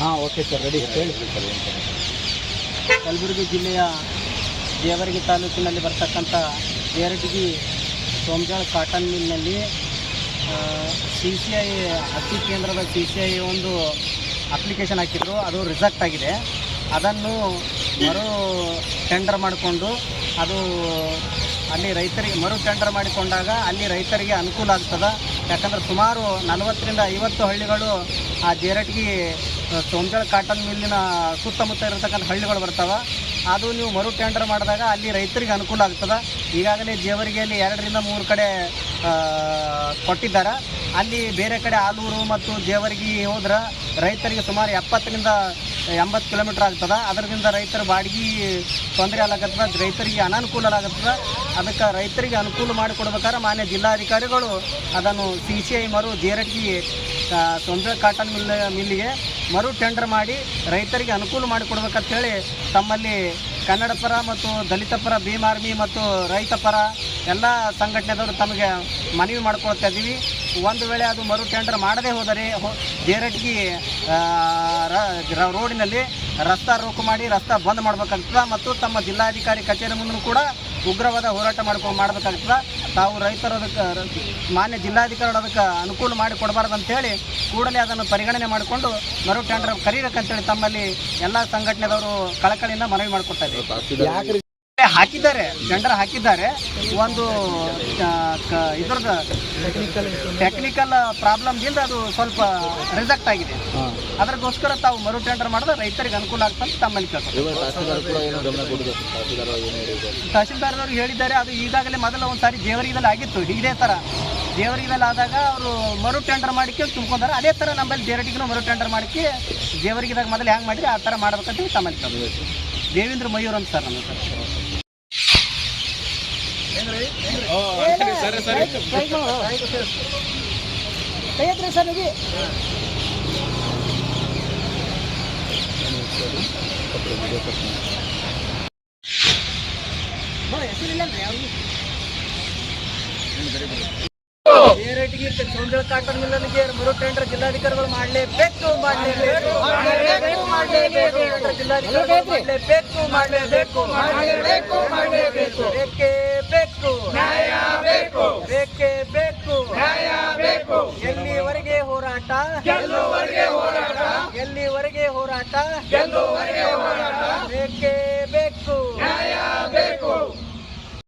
ಹಾಂ okay sir ready ಹೇಳಿ. ಕಲಬುರಗಿ ಜಿಲ್ಲೆಯ ದೇವರಗಿ ತಾಲೂಕಿನಲ್ಲಿ ಬರ್ತಕ್ಕಂಥ ಜೇರಟಗಿ ಸೋಮಜಾಳ ಕಾಟನ್ ಮಿಲ್ನಲ್ಲಿ ಸಿ ಸಿ ಐ ಅತಿ ಕೇಂದ್ರದ ಸಿ ಸಿ ಐ ಒಂದು ಅಪ್ಲಿಕೇಶನ್ ಹಾಕಿದ್ರು. ಅದು ರಿಜೆಕ್ಟ್ ಆಗಿದೆ. ಅದನ್ನು ಮರು ಟೆಂಡರ್ ಮಾಡಿಕೊಂಡು ಅದು ಅಲ್ಲಿ ರೈತರಿಗೆ ಮರು ಟೆಂಡರ್ ಮಾಡಿಕೊಂಡಾಗ ಅಲ್ಲಿ ರೈತರಿಗೆ ಅನುಕೂಲ ಆಗ್ತದೆ? ಯಾಕಂದ್ರೆ ಸುಮಾರು ನಲವತ್ತರಿಂದ ಐವತ್ತು ಹಳ್ಳಿಗಳು ಆ ಜೇರಟ್ಗಿ ಸೋಮಜಳ ಕಾಟನ್ ಮಿಲ್ಲಿನ ಸುತ್ತಮುತ್ತ ಇರತಕ್ಕಂಥ ಹಳ್ಳಿಗಳು ಬರ್ತಾವೆ. ಅದು ನೀವು ಮರು ಟೆಂಡರ್ ಮಾಡಿದಾಗ ಅಲ್ಲಿ ರೈತರಿಗೆ ಅನುಕೂಲ ಆಗ್ತದೆ. ಈಗಾಗಲೇ ಜೇವರಿಗೆಯಲ್ಲಿ ಎರಡರಿಂದ ಮೂರು ಕಡೆ ಕೊಟ್ಟಿದ್ದಾರೆ. ಅಲ್ಲಿ ಬೇರೆ ಕಡೆ ಆಲೂರು ಮತ್ತು ಜೇವರ್ಗಿ ಹೋದ್ರೆ ರೈತರಿಗೆ ಸುಮಾರು ಎಪ್ಪತ್ತರಿಂದ ಎಂಬತ್ತು ಕಿಲೋಮೀಟ್ರ್ ಆಗ್ತದೆ. ಅದರಿಂದ ರೈತರ ಬಾಡಿಗೆ ತೊಂದರೆ ಆಗತ್ತದ, ರೈತರಿಗೆ ಅನಾನುಕೂಲ ಆಗತ್ತದ. ಅದಕ್ಕೆ ರೈತರಿಗೆ ಅನುಕೂಲ ಮಾಡಿಕೊಡ್ಬೇಕಾದ್ರೆ ಮಾನ್ಯ ಜಿಲ್ಲಾಧಿಕಾರಿಗಳು ಅದನ್ನು ಸಿ ಸಿ ಐ ಮರು ಜೇರಟ್ಗಿ ತೊಂದರೆ ಕಾಟನ್ ಮಿಲ್, ಮಿಲ್ಲಿಗೆ ಮರು ಟೆಂಡರ್ ಮಾಡಿ ರೈತರಿಗೆ ಅನುಕೂಲ ಮಾಡಿಕೊಡ್ಬೇಕಂತ ಹೇಳಿ ತಮ್ಮಲ್ಲಿ ಕನ್ನಡ ಪರ ಮತ್ತು ದಲಿತ ಪರ, ಭೀಮ್ ಆರ್ಮಿ ಮತ್ತು ರೈತ ಪರ ಎಲ್ಲ ಸಂಘಟನೆದವರು ತಮಗೆ ಮನವಿ ಮಾಡ್ಕೊಳ್ತಾ ಇದ್ದೀವಿ. ಒಂದು ವೇಳೆ ಅದು ಮರು ಟೆಂಡರ್ ಮಾಡದೇ ಹೋದರೆ ಹೋ ಜೇರಟ್ಗಿ ರೋಡಿನಲ್ಲಿ ರಸ್ತಾ ರೋಕು ಮಾಡಿ ರಸ್ತಾ ಬಂದ್ ಮಾಡಬೇಕಾಗ್ತದೆ ಮತ್ತು ತಮ್ಮ ಜಿಲ್ಲಾಧಿಕಾರಿ ಕಚೇರಿ ಮುಂದೂ ಕೂಡ ಉಗ್ರವಾದ ಹೋರಾಟ ಮಾಡ್ಕೊಂಡು ಮಾಡಬೇಕಾಗ್ತದೆ. ತಾವು ರೈತರು ಅದಕ್ಕೆ ಮಾನ್ಯ ಜಿಲ್ಲಾಧಿಕಾರಿ ಅದಕ್ಕೆ ಅನುಕೂಲ ಮಾಡಿ ಕೊಡಬಾರ್ದು ಅಂತೇಳಿ ಕೂಡಲೇ ಅದನ್ನು ಪರಿಗಣನೆ ಮಾಡಿಕೊಂಡು ಮರು ಟೆಂಡರ್ ಕರೀಬೇಕಂತೇಳಿ ತಮ್ಮಲ್ಲಿ ಎಲ್ಲ ಸಂಘಟನೆದವರು ಕಳಕಳಿಯಿಂದ ಮನವಿ ಮಾಡಿಕೊಡ್ತಾ ಇದ್ದೀವಿ ಯಾಕ್ರಿ ಹಾಕಿದ್ದಾರೆ ಟೆಂಡರ್ ಹಾಕಿದ್ದಾರೆ. ಒಂದು ಇದ್ರದ ಟೆಕ್ನಿಕಲ್ ಪ್ರಾಬ್ಲಮ್ದಿಂದ ಅದು ಸ್ವಲ್ಪ ರಿಜೆಕ್ಟ್ ಆಗಿದೆ. ಅದ್ರಗೋಸ್ಕರ ಅದಕ್ಕೋಸ್ಕರ ತಾವು ಮರು ಟೆಂಡರ್ ಮಾಡಿದ್ರೆ ರೈತರಿಗೆ ಅನುಕೂಲ ಆಗ್ತಂತ ತಮ್ಮಲ್ಲಿ ಕೇಳ್ತಾರೆ ತಹಸೀಲ್ದಾರ್ ಕೂಡ ಏನೋ ಗಮನ ಕೊಡೋದು ತಹಸೀಲ್ದಾರ್ ಏನು ಹೇಳಿದ್ದಾರೆ? ತಹಶೀಲ್ದಾರ್ದವ್ರು ಹೇಳಿದ್ದಾರೆ ಅದು ಈಗಾಗಲೇ ಮೊದಲ ಒಂದು ಸಾರಿ ಜೇವರಿಗದಲ್ಲಿ ಆಗಿತ್ತು. ಇದೇ ಥರ ದೇವರಿಗೆಲ್ಲ ಆದಾಗ ಅವರು ಮರು ಟೆಂಡರ್ ಮಾಡಿಕೆ ತುಂಬ್ಕೊಂಡಾರೆ. ಅದೇ ಥರ ನಮ್ಮಲ್ಲಿ ಜೇರಟಿಗೂ ಮರು ಟೆಂಡರ್ ಮಾಡಿಕೆ ಜೇವರಿಗಿದಾಗ ಮೊದಲು ಹೆಂಗೆ ಮಾಡಿದ್ರೆ ಆ ಥರ ಮಾಡ್ಬೇಕಂತ ತಮ್ಮಲ್ಲಿ ದೇವೇಂದ್ರ ಮಯೂರ್ ಅಂತ ಸರ್ ನಮ್ಮ ಸರ್ ರೇಟಿಗೆ ಸೌಂದರ್ಯ ಕಾಟನ್ ಮಿಲ್ಲನಿಗೆ ಮರು ಟೆಂಡರ್ ಜಿಲ್ಲಾಧಿಕಾರಿಗಳು ಮಾಡಲೇಬೇಕು ಮಾಡಲೇಬೇಕು ಮಾಡಲೇಬೇಕು ಮಾಡಲೇಬೇಕು ಜಿಲ್ಲಾಧಿಕಾರಿಗಳು ಮಾಡಲೇಬೇಕು ಮಾಡಲೇಬೇಕು ಮಾಡಲೇಬೇಕು ಎಲ್ಲಿವರೆಗೆ ಹೋರಾಟ? ಎಲ್ಲಿವರೆಗೆ ಹೋರಾಟ? ಎಲ್ಲಿವರೆಗೆ ಹೋರಾಟ? ಎಲ್ಲೋವರೆಗೆ ಹೋರಾಟ? ಬೇಕೇ